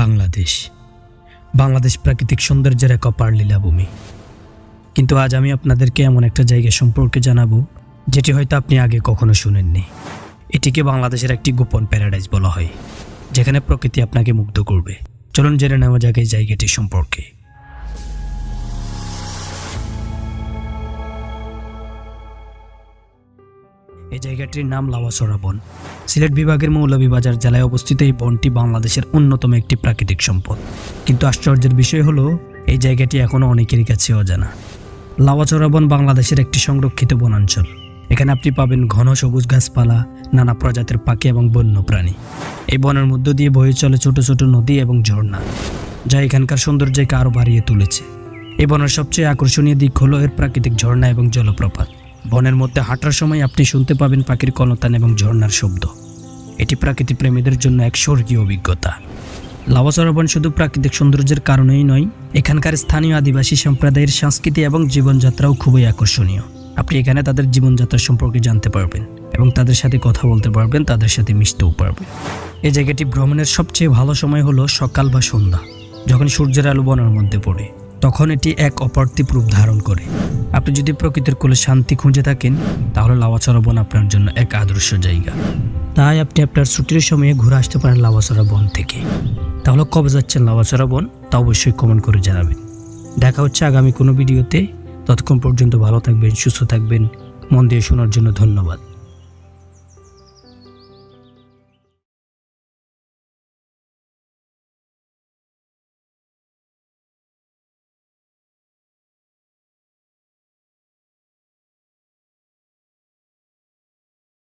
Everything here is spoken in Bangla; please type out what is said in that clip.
বাংলাদেশ। বাংলাদেশ প্রাকৃতিক সৌন্দর্যের এক অপার লীলাভূমি। কিন্তু আজ আমি আপনাদেরকে এমন একটা জায়গা সম্পর্কে জানাব, যেটি হয়তো আপনি আগে কখনো শুনেননি। এটিকে বাংলাদেশের একটি গোপন প্যারাডাইজ বলা হয়, যেখানে প্রকৃতি আপনাকে মুগ্ধ করবে। চলুন জেনে নেওয়া যাক এই জায়গাটি সম্পর্কে। এই জায়গাটির নাম লাওয়াসরা বন। সিলেট বিভাগের মৌলভীবাজার জেলায় অবস্থিত এই বনটি বাংলাদেশের অন্যতম একটি প্রাকৃতিক সম্পদ। কিন্তু আশ্চর্যের বিষয় হলো, এই জায়গাটি এখনও অনেকেরই কাছে অজানা। লাওয়াচড়া বন বাংলাদেশের একটি সংরক্ষিত বনাঞ্চল। এখানে আপনি পাবেন ঘন সবুজ গাছপালা, নানা প্রজাতির পাখি এবং বন্য প্রাণী এই বনের মধ্য দিয়ে বয়ে চলে ছোট ছোট নদী এবং ঝর্ণা, যা এখানকার সৌন্দর্যকে আরও বাড়িয়ে তুলেছে। এই বনের সবচেয়ে আকর্ষণীয় দিক হলো এর প্রাকৃতিক ঝর্ণা এবং জলপ্রপাত। বনের মধ্যে হাঁটার সময় আপনি শুনতে পাবেন পাখির কলতান এবং ঝর্ণার শব্দ। এটি প্রাকৃতিক প্রেমীদের জন্য এক স্বর্গীয় অভিজ্ঞতা। লাভাচরা বন শুধু প্রাকৃতিক সৌন্দর্যের কারণেই নয়, এখানকার স্থানীয় আদিবাসী সম্প্রদায়ের সংস্কৃতি এবং জীবনযাত্রাও খুবই আকর্ষণীয়। আপনি এখানে তাদের জীবনযাত্রা সম্পর্কে জানতে পারবেন এবং তাদের সাথে কথা বলতে পারবেন, তাদের সাথে মিশতেও পারবেন। এই জায়গাটি ভ্রমণের সবচেয়ে ভালো সময় হলো সকাল বা সন্ধ্যা, যখন সূর্যের আলো বনের মধ্যে পড়ে। তখন এটি এক অপার্থিব রূপ ধারণ করে। আপনি যদি প্রকৃতির কোলে শান্তি খুঁজে থাকেন, তাহলে লাওয়াচরা বন আপনার জন্য এক আদর্শ জায়গা। তাই আপনি আপনার ছুটির সময়ে ঘুরে আসতে পারেন লাওয়াচরা বন থেকে। তাহলে কবে যাচ্ছেন লাওয়াচরা বন তা অবশ্যই কমেন্ট করে জানাবেন। দেখা হচ্ছে আগামী কোনো ভিডিওতে। ততক্ষণ পর্যন্ত ভালো থাকবেন, সুস্থ থাকবেন। মন দিয়ে শোনার জন্য ধন্যবাদ।